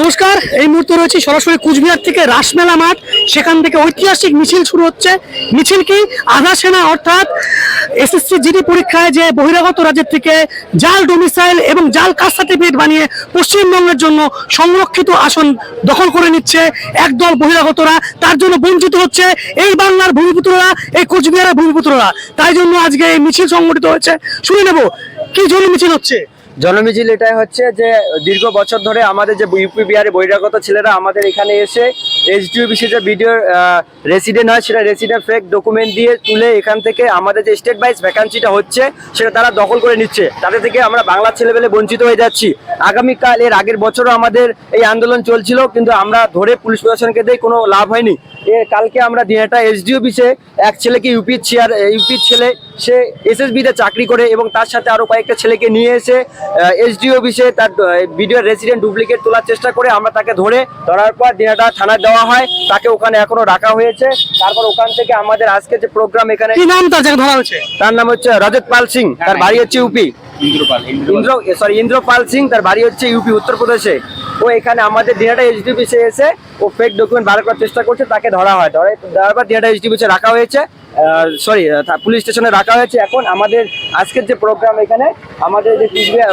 নমস্কার, এই মুহূর্তে রয়েছে সরাসরি কুচবিহার থেকে রাসমেলা মাঠ। সেখান থেকে ঐতিহাসিক মিছিল শুরু হচ্ছে। মিছিল কি আধা সেনা, অর্থাৎ এসএসসি জিডি পরীক্ষায় যে বহিরাগত রাজ্যের থেকে জাল ডোমিসাইল এবং জাল কাস্ট সার্টিফিকেট বানিয়ে পশ্চিমবঙ্গের জন্য সংরক্ষিত আসন দখল করে নিচ্ছে একদল বহিরাগতরা। তার জন্য বঞ্চিত হচ্ছে এই বাংলার ভূমিপুত্ররা, এই কোচবিহারের ভূমিপুত্ররা। তাই জন্য আজকে এই মিছিল সংগঠিত হয়েছে। শুনে নেব, কি জন্য মিছিল হচ্ছে? জনমিছিল এটাই হচ্ছে যে দীর্ঘ বছর ধরে আমাদের যে ইউপি বিহারে বহিরাগত ছেলেরা আমাদের এখানে এসে এইচডিওবিসি যে ভিডিও রেসিডেন্ট হয় সেটা রেসিডেন্ট ফেক ডকুমেন্ট দিয়ে তুলে এখান থেকে আমাদের যে স্টেট ওয়াইজ ভ্যাকান্সিটা হচ্ছে সেটা তারা দখল করে নিচ্ছে। তাদের থেকে আমরা বাংলার ছেলেবেলে বঞ্চিত হয়ে যাচ্ছি। আগামীকাল, এর আগের বছরও আমাদের এই আন্দোলন চলছিল, কিন্তু আমরা ধরে পুলিশ প্রশাসনকে দিয়ে কোনো লাভ হয়নি। এ কালকে আমরা দিনটা এসডিও অফিসে এক ছেলেকে ইউপির চেয়ার ইউপির ছেলে সে এসএসবিতে চাকরি করে এবং তার সাথে আরও কয়েকটা ছেলেকে নিয়ে এসে এসডিও অফিসে তার ভিডিও রেসিডেন্ট ডুপ্লিকেট তোলার চেষ্টা করে আমরা তাকে ধরে ধরার পর দিনাটা থানায় দেওয়া হয়। তাকে ওখানে এখনও রাখা হয়েছে। তারপর ওখান থেকে আমাদের আজকে যে প্রোগ্রাম এখানে কি নাম তার ধরা হয়েছে? তার নাম হচ্ছে রজত পাল সিং তার বাড়ি হচ্ছে ইউপি। ইন্দ্র সরি ইন্দ্রপাল সিং তার বাড়ি হচ্ছে ইউপি উত্তরপ্রদেশে। ও এখানে আমাদের দিনাটা এইচডিপিসে এসে ও ফেক ডকুমেন্ট বার করার চেষ্টা করছে তাকে ধরা হয়। ধরে ধরার পর দিনাটা এইচডিপিসে রাখা হয়েছে। সরি পুলিশ স্টেশনে রাখা হয়েছে এখন। আমাদের আজকের যে প্রোগ্রাম এখানে, আমাদের যে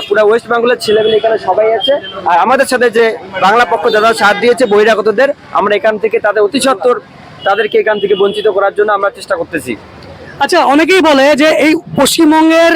পুরো ওয়েস্ট বেঙ্গলের ছেলেমেলে এখানে সবাই আছে। আর আমাদের সাথে যে বাংলা পক্ষ যারা সাথ দিয়েছে, বহিরাগতদের, আমরা এখান থেকে তাদের অতি সত্বর তাদেরকে এখান থেকে বঞ্চিত করার জন্য আমরা চেষ্টা করতেছি। আচ্ছা অনেকেই বলে যে এই পশ্চিমবঙ্গের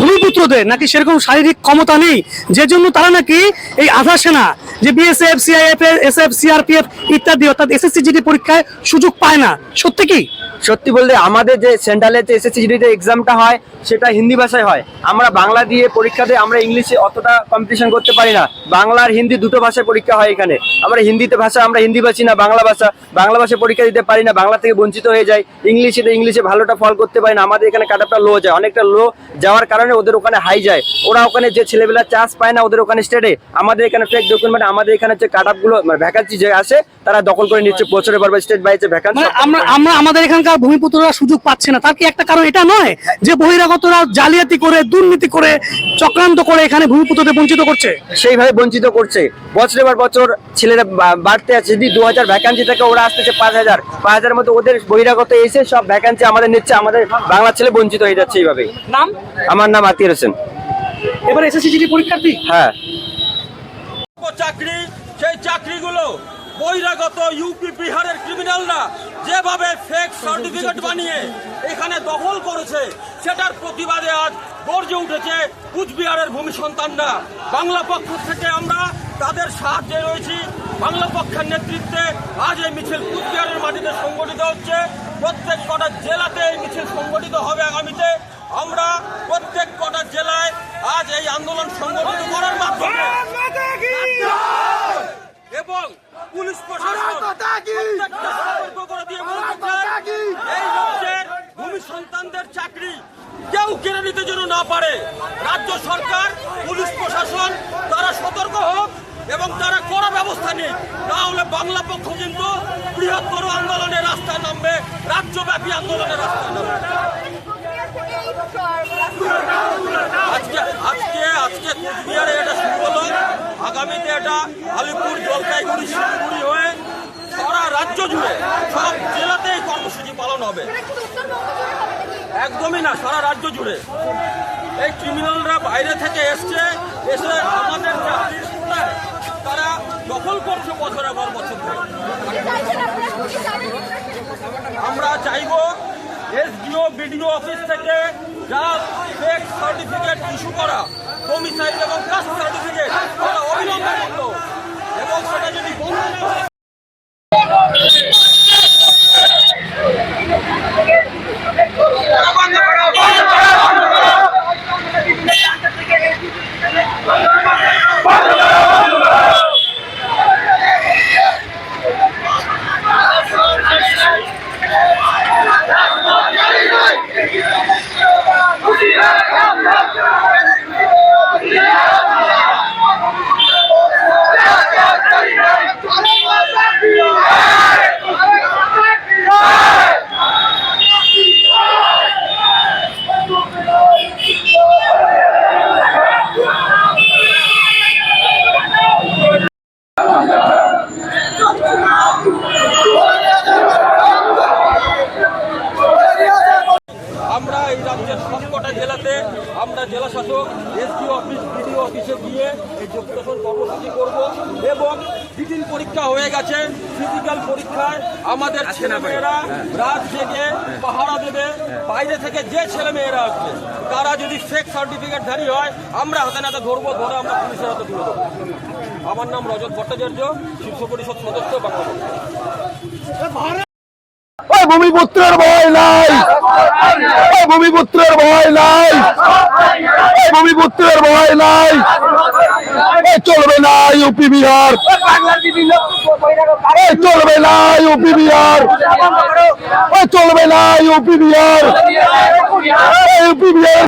ভূমিপুত্রদের নাকি সেরকম শারীরিক ক্ষমতা নেই যে জন্য তারা নাকি এই আধা সেনা যে বিএসএফ সিআইএফ এসএফ সিআরপিএফ ইত্যাদি, অর্থাৎ এসএসসি জিডি পরীক্ষায় সুযোগ পায় না। সত্যি কি? সত্যি বলতে আমাদের যে সেন্ট্রালে যে এসএসসি জিডিতে এক্সামটা হয়, সেটা হিন্দি ভাষায় হয়। আমরা বাংলা দিয়ে পরীক্ষা দিয়ে আমরা ইংলিশে অতটা কম্পিটিশন করতে পারি না। বাংলা আর হিন্দি দুটো ভাষায় পরীক্ষা হয় এখানে। আমরা হিন্দিতে ভাষা, আমরা হিন্দি ভাষী না, বাংলা ভাষা। বাংলা ভাষায় পরীক্ষা দিতে পারি না, বাংলা থেকে বঞ্চিত হয়ে যায়। ইংলিশে ইংলিশে ভালোটা ফল করতে পারি না। আমাদের এখানে কাটাপটা লো যায়। অনেকটা লো যাওয়ার কারণে ওদের ওখানে হাই যায়। ওরা ওখানে যে ছেলেবেলা চান্স পায় না ওদের ওখানে স্টেটে আমাদের এখানে ফেক ডকুমেন্ট আমাদের এখানে যে কাটাপগুলো মানে ভ্যাকান্সি যে আসে তারা দখল করে নিচ্ছে বছরের পর স্টেট বাইছে ভ্যাকান্সি আমরা আমরা আমাদের এখানকার ভূমিপুত্ররা সুযোগ পাচ্ছে না। তার কি একটা কারণ? এটা নয় যে বহিরাগতরা জালিয়াতি করে দুর্নীতি করে চক্রান্ত করে এখানে ভূমিপুত্রদের বঞ্চিত করছে। সেইভাবে বঞ্চিত করছে। বছরের পর বছর ছেলেরা বাড়তে আছে। যদি দু হাজার ভ্যাকান্সি থেকে ওরা আসতেছে পাঁচ হাজার পাঁচ হাজার মতো ওদের বহিরাগত এসে সব ভ্যাকান্সি আমাদের নিচ্ছে আমাদের বাংলা ছেলে বঞ্চিত হয়ে যাচ্ছে এইভাবে নাম? আমার নাম আতির হোসেন। এবার এসএসসি পরীক্ষার্থী? হ্যাঁ। চাকরি, সেই চাকরিগুলো বহিরাগত ইউপি বিহারের ক্রিমিনালরা যেভাবে ফেক সার্টিফিকেট বানিয়ে এখানে দখল করেছে, সেটার প্রতিবাদে আজ গর্জে উঠেছে কুচবিহারের ভূমি সন্তানরা। বাংলা পক্ষ থেকে আমরা তাদের সাহায্যে রয়েছি। বাংলা পক্ষের নেতৃত্বে আজ এই মিছিল কুচবিহারের মাটিতে সংগঠিত হচ্ছে। প্রত্যেক কটা জেলাতে এই মিছিল সংগঠিত হবে আগামীতে। আমরা প্রত্যেক কটা জেলায় আজ এই আন্দোলন সংগঠিত করার মাধ্যমে এবং পুলিশ প্রশাসন এই রাজ্যের ভূমি সন্তানদের চাকরি কেউ কেড়ে নিতে যেন না পারে। রাজ্য সরকার পুলিশ প্রশাসন তারা সতর্ক হোক এবং তারা কড়া ব্যবস্থা নিক। না হলে বাংলা পক্ষ কিন্তু বৃহত্তর আন্দোলনের রাস্তায় নামবে রাজ্যব্যাপী আন্দোলনের রাস্তায় নামবে। আজকে আজকে কুচবিহারে এটা শুরু হলো আগামীতে এটা আলিপুর জলপাইগুড়ি শিলিগুড়ি হয়ে সারা রাজ্য জুড়ে সব জেলাতে এই কর্মসূচি পালন হবে। একদমই না, সারা রাজ্য জুড়ে। এই ক্রিমিনালরা বাইরে থেকে এসছে, এসে আমাদের তারা দখল করছে বছরের পর বছর ধরে। আমরা চাইব এসডিও, বিডিও অফিস থেকে ফেক সার্টিফিকেট ইস্যু করা ডোমিসাইল এবং কাস্ট সার্টিফিকেট তারা অবিলম্বে বন্ধ আমরা জেলা শাসক এসপি অফিস বিডিও অফিসে গিয়ে এই যোগদান কর্মসূচি করব এবং রিটিন পরীক্ষা হয়ে গেছে। ফিজিক্যাল পরীক্ষায় আমাদের ছেলেমেয়েরা রাত জেগে পাহারা দেবে। বাইরে থেকে যে ছেলেমেয়েরা আসবে তারা যদি ফেক সার্টিফিকেটধারী হয় আমরা হাতে নাতে ধরবো ধরে আমরা পুলিশের হাতে তুলে দেবো। আমার নাম রজত ভট্টাচার্য শীর্ষ পরিষদ সদস্য বাংলাদেশ ভূমিপুত্রের ভয় নাই। ভূমিপুত্রের ভয় নাই। ভূমিপুত্রের ভয় নাই। চলবে না ইউপি বিহার। চলবে না ইউপি বিহার। চলবে না ইউপি বিহার। ইউপি বিহার